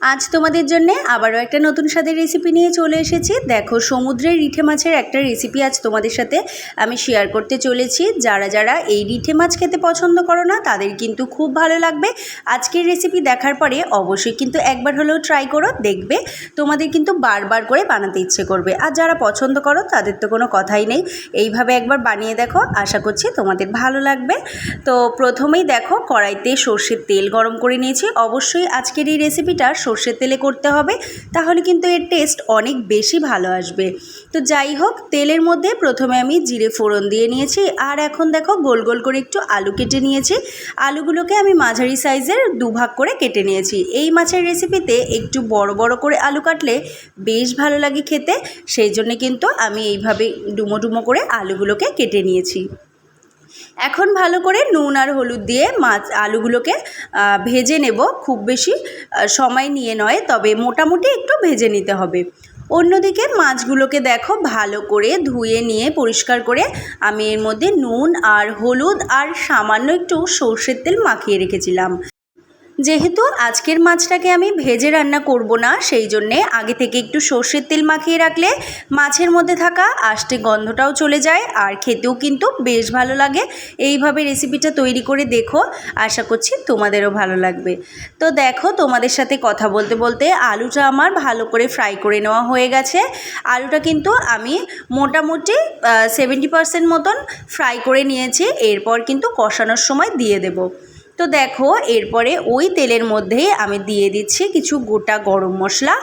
আজ তোমাদের জন্য আবারও একটা নতুন স্বাদের রেসিপি নিয়ে চলে এসেছি। দেখো, সমুদ্রের রিঠে মাছের একটা রেসিপি আজ তোমাদের সাথে আমি শেয়ার করতে চলেছি। যারা যারা এই রিঠে মাছ খেতে পছন্দ করো না, তাদের কিন্তু খুব ভালো লাগবে। আজকের রেসিপি দেখার পরে অবশ্যই কিন্তু একবার হলেও ট্রাই করো, দেখবে তোমাদের কিন্তু বারবার করে বানাতে ইচ্ছে করবে। আর যারা পছন্দ করো, তাদের তো কোনো কথাই নেই। এইভাবে একবার বানিয়ে দেখো, আশা করছি তোমাদের ভালো লাগবে। তো প্রথমেই দেখো, কড়াইতে সর্ষের তেল গরম করে নিয়েছি। অবশ্যই আজকের এই রেসিপিটা সর্ষের তেলে করতে হবে, তাহলে কিন্তু এর টেস্ট অনেক বেশি ভালো আসবে। তো যাই হোক, তেলের মধ্যে প্রথমে আমি জিরে ফোড়ন দিয়ে নিয়েছি, আর এখন দেখো গোল গোল করে একটু আলু কেটে নিয়েছি। আলুগুলোকে আমি মাঝারি সাইজের দুভাগ করে কেটে নিয়েছি। এই মাছের রেসিপিতে একটু বড় বড় করে আলু কাটলে বেশ ভালো লাগে খেতে, সেই জন্য কিন্তু আমি এইভাবে ডুমো ডুমো করে আলুগুলোকে কেটে নিয়েছি। এখন ভালো করে নুন আর হলুদ দিয়ে মাছ, আলুগুলোকে ভেজে নেব। খুব বেশি সময় নিয়ে নয়, তবে মোটামুটি একটু ভেজে নিতে হবে। অন্যদিকে মাছগুলোকে দেখো ভালো করে ধুয়ে নিয়ে পরিষ্কার করে আমি এর মধ্যে নুন আর হলুদ আর সামান্য একটু সর্ষের তেল মাখিয়ে রেখেছিলাম। যেহেতু আজকের মাছটাকে আমি ভেজে রান্না করব না, সেই জন্যে আগে থেকে একটু সর্ষের তেল মাখিয়ে রাখলে মাছের মধ্যে থাকা আষ্টে গন্ধটাও চলে যায় আর খেতেও কিন্তু বেশ ভালো লাগে। এইভাবে রেসিপিটা তৈরি করে দেখো, আশা করছি তোমাদেরও ভালো লাগবে। তো দেখো, তোমাদের সাথে কথা বলতে বলতে আলুটা আমার ভালো করে ফ্রাই করে নেওয়া হয়ে গেছে। আলুটা কিন্তু আমি মোটামুটি সেভেন্টি পার্সেন্ট মতন ফ্রাই করে নিয়েছি, এরপর কিন্তু কষানোর সময় দিয়ে দেবো। তো দেখো, এরপরে ওই তেলের মধ্যেই আমি দিয়ে দিচ্ছি কিছু গোটা গরম মশলা।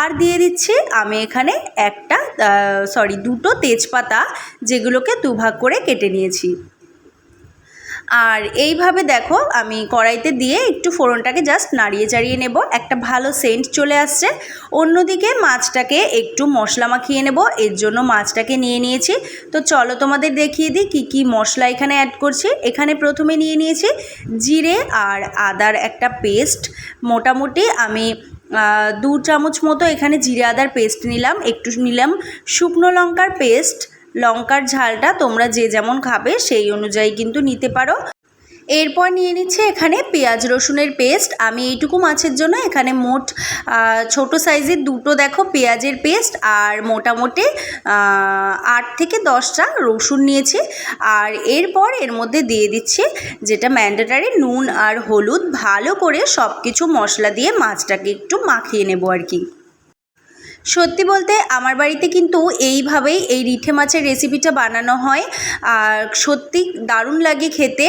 আর দিয়ে দিচ্ছি আমি এখানে একটা সরি দুটো তেজপাতা যেগুলোকে দুভাগ করে কেটে নিয়েছি। আর এইভাবে দেখো আমি কড়াইতে দিয়ে একটু ফোড়নটাকে জাস্ট নাড়িয়ে চাড়িয়ে নেব। একটা ভালো সেন্ট চলে আসছে। অন্যদিকে মাছটাকে একটু মশলা মাখিয়ে নেব। এর জন্য মাছটাকে নিয়ে নিয়েছি। তো চলো তোমাদের দেখিয়ে দিই কী কী মশলা এখানে অ্যাড করছি। এখানে প্রথমে নিয়ে নিয়েছি জিরে আর আদার একটা পেস্ট মোটামুটি আমি দু চামচ মতো এখানে জিরে আদার পেস্ট নিলাম। একটু নিলাম শুকনো লঙ্কার পেস্ট লঙ্কার ঝালটা তোমরা যে যেমন খাবে সেই অনুযায়ী কিন্তু নিতে পারো। এরপর নিয়ে নিচ্ছে এখানে পেঁয়াজ রসুনের পেস্ট। আমি এইটুকু মাছের জন্য এখানে মোট ছোট সাইজের দুটো দেখো পেঁয়াজের পেস্ট আর মোটামুটি আট থেকে দশটা রসুন নিয়েছি। আর এরপর এর মধ্যে দিয়ে দিচ্ছে যেটা ম্যান্ডেটারি নুন আর হলুদ। ভালো করে সব কিছু মশলা দিয়ে মাছটাকে একটু মাখিয়ে নেব আর কি। সত্যি বলতে আমার বাড়িতে কিন্তু এইভাবেই এই রিঠে মাছের রেসিপিটা বানানো হয়। আর সত্যি দারুণ লাগে খেতে।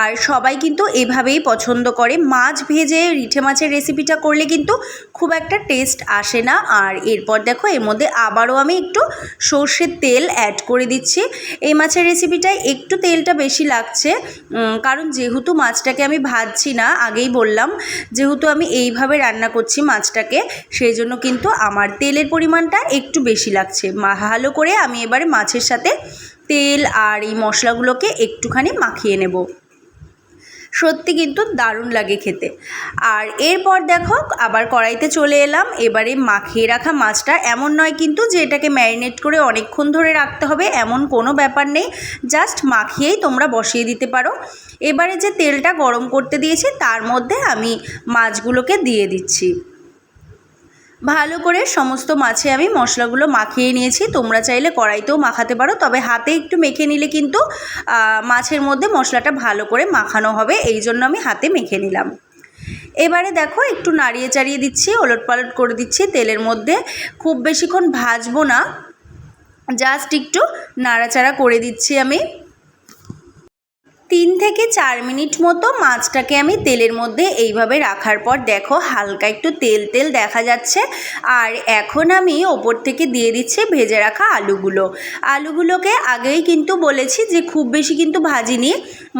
আর সবাই কিন্তু এভাবেই পছন্দ করে। মাছ ভেজে রিঠে মাছের রেসিপিটা করলে কিন্তু খুব একটা টেস্ট আসে না। আর এরপর দেখো, এর মধ্যে আবারও আমি একটু সর্ষের তেল অ্যাড করে দিচ্ছি। এই মাছের রেসিপিটায় একটু তেলটা বেশি লাগছে। কারণ যেহেতু মাছটাকে আমি ভাজছি না, আগেই বললাম, যেহেতু আমি এইভাবে রান্না করছি মাছটাকে, সেই জন্য কিন্তু আমার তেলের পরিমাণটা একটু বেশি লাগছে। ভালো করে আমি এবারে মাছের সাথে তেল আর এই মশলাগুলোকে একটুখানি মাখিয়ে নেব। সত্যি কিন্তু দারুণ লাগে খেতে। আর এরপর দেখো, আবার কড়াইতে চলে এলাম। এবারে মাখিয়ে রাখা মাছটা এমন নয় কিন্তু যে এটাকে ম্যারিনেট করে অনেকক্ষণ ধরে রাখতে হবে, এমন কোনো ব্যাপার নেই। জাস্ট মাখিয়েই তোমরা বসিয়ে দিতে পারো। এবারে যে তেলটা গরম করতে দিয়েছি, তার মধ্যে আমি মাছগুলোকে দিয়ে দিচ্ছি। ভালো করে সমস্ত মাছে আমি মশলাগুলো মাখিয়ে নিয়েছি। তোমরা চাইলে কড়াইতেও মাখাতে পারো, তবে হাতে একটু মেখে নিলে কিন্তু মাছের মধ্যে মশলাটা ভালো করে মাখানো হবে, এই জন্য আমি হাতে মেখে নিলাম। এবারে দেখো, একটু নাড়িয়ে চাড়িয়ে দিচ্ছি, ওলট পালট করে দিচ্ছি, তেলের মধ্যে। খুব বেশিক্ষণ ভাজবো না, জাস্ট একটু নাড়াচাড়া করে দিচ্ছি আমি। তিন থেকে চার মিনিট মতো মাছটাকে আমি তেলের মধ্যে এইভাবে রাখার পর দেখো হালকা একটু তেল তেল দেখা যাচ্ছে। আর এখন আমি ওপর থেকে দিয়ে দিচ্ছি ভেজে রাখা আলুগুলো। আলুগুলোকে আগেই কিন্তু বলেছি যে খুব বেশি কিন্তু ভাজিনি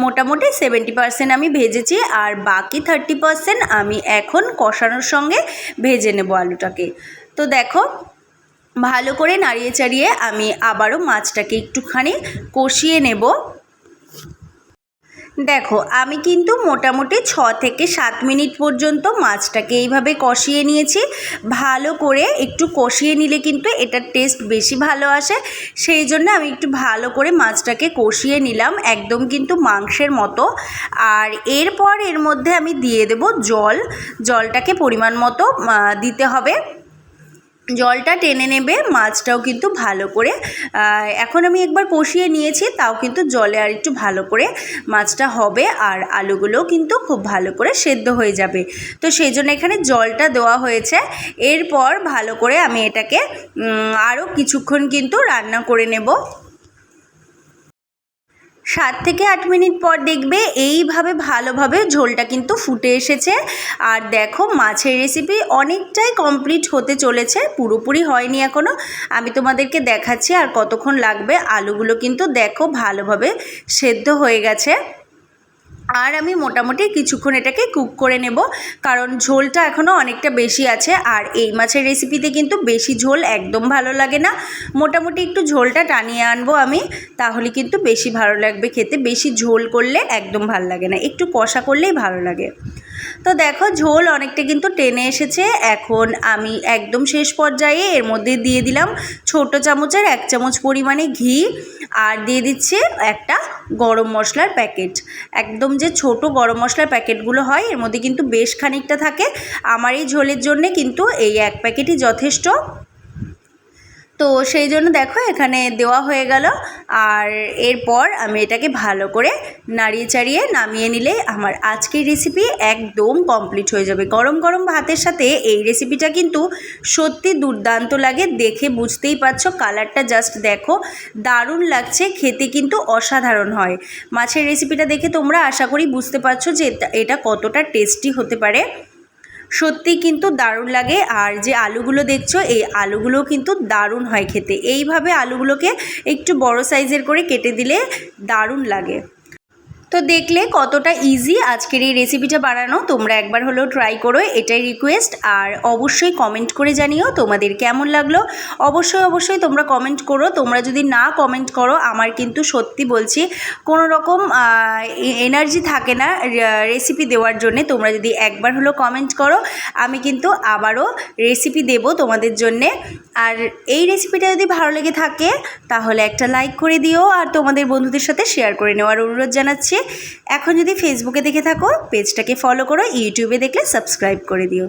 মোটামুটি সেভেন্টি পার্সেন্ট আমি ভেজেছি আর বাকি থার্টি পার্সেন্ট আমি এখন কষানোর সঙ্গে ভেজে নেব আলুটাকে। তো দেখো, ভালো করে নাড়িয়ে চাড়িয়ে আমি আবারও মাছটাকে একটুখানি কষিয়ে নেব। দেখো, আমি কিন্তু মোটামুটি ছ থেকে সাত মিনিট পর্যন্ত মাছটাকে এইভাবে কষিয়ে নিয়েছি। ভালো করে একটু কষিয়ে নিলে কিন্তু এটার টেস্ট বেশি ভালো আসে। সেই জন্য আমি একটু ভালো করে মাছটাকে কষিয়ে নিলাম একদম কিন্তু মাংসের মতো। আর এরপর এর মধ্যে আমি দিয়ে দেব জল। জলটাকে পরিমাণ মতো দিতে হবে। জলটা টেনে নেবে, মাছটাও কিন্তু ভালো করে। এখন আমি একবার কষিয়ে নিয়েছি, তাও কিন্তু জলে আর একটু ভালো করে মাছটা হবে আর আলুগুলোও কিন্তু খুব ভালো করে সেদ্ধ হয়ে যাবে। তো সেই জন্য এখানে জলটা দেওয়া হয়েছে। এরপর ভালো করে আমি এটাকে আরও কিছুক্ষণ কিন্তু রান্না করে নেব। সাত থেকে আট মিনিট পর দেখবে এইভাবে ভালোভাবে ঝোলটা কিন্তু ফুটে এসেছে। আর দেখো মাছের রেসিপি অনেকটাই কমপ্লিট হতে চলেছে, পুরোপুরি হয়নি এখনও আমি তোমাদেরকে দেখাচ্ছি আর কতক্ষণ লাগবে। আলুগুলো কিন্তু দেখো ভালোভাবে সেদ্ধ হয়ে গেছে। আর আমি মোটামুটি কিছুক্ষণ এটাকে কুক করে নেব, কারণ ঝোলটা এখনও অনেকটা বেশি আছে আর এই মাছের রেসিপিতে কিন্তু বেশি ঝোল একদম ভালো লাগে না। মোটামুটি একটু ঝোলটা টানিয়ে আনব আমি, তাহলে কিন্তু বেশি ভালো লাগবে খেতে। বেশি ঝোল করলে একদম ভালো লাগে না, একটু কষা করলেই ভালো লাগে। তো দেখো ঝোল অনেকটা কিন্তু টেনে এসেছে। এখন আমি একদম শেষ পর্যায়ে এর মধ্যে দিয়ে দিলাম ছোট চামচের এক চামচ পরিমাণে ঘি আর দিয়ে দিচ্ছে একটা গরম মশলার প্যাকেট। একদম যে ছোট গরম মশলার প্যাকেটগুলো হয়, এর মধ্যে কিন্তু বেশ খানিকটা থাকে। আমার এই ঝোলের জন্যে কিন্তু এই এক প্যাকেটই যথেষ্ট। তো সেই জন্য দেখো এখানে দেওয়া হয়ে গেল আর এরপর আমি এটাকে ভালো করে নাড়িয়ে চাড়িয়ে নামিয়ে নিলে আমার আজকের রেসিপি একদম কমপ্লিট হয়ে যাবে। গরম গরম ভাতের সাথে এই রেসিপিটা কিন্তু সত্যি দুর্দান্ত লাগে। দেখে বুঝতেই পারছ কালারটা জাস্ট দেখো, দারুণ লাগছে, খেতে কিন্তু অসাধারণ হয়। মাছের রেসিপিটা দেখে তোমরা আশা করি বুঝতে পারছ যে এটা- কতটা টেস্টি হতে পারে। সত্যি কিন্তু দারুণ লাগে। আর যে আলুগুলো দেখছ, এই আলুগুলো কিন্তু দারুণ হয় খেতে। এইভাবে আলুগুলোকে একটু বড় সাইজের করে কেটে দিলে দারুণ লাগে। তো দেখলে কতটা ইজি আজকের এই রেসিপিটা বানানো। তোমরা একবার হলেও ট্রাই করো, এটাই রিকোয়েস্ট আর অবশ্যই কমেন্ট করে জানিও তোমাদের কেমন লাগল। অবশ্যই অবশ্যই তোমরা কমেন্ট করো। তোমরা যদি না কমেন্ট করো, আমার কিন্তু সত্যি বলছি কোনো রকম এনার্জি থাকে না রেসিপি দেওয়ার জন্যে। তোমরা যদি একবার হলেও কমেন্ট করো, আমি কিন্তু আবারও রেসিপি দেব তোমাদের জন্যে। আর এই রেসিপিটা যদি ভালো লেগে থাকে, তাহলে একটা লাইক করে দিও আর তোমাদের বন্ধুদের সাথে শেয়ার করে নেওয়ার অনুরোধ জানাচ্ছি, এখন যদি ফেসবুকে দেখে থাকো পেজটাকে ফলো করো ইউটিউবে দেখলে সাবস্ক্রাইব করে দিও।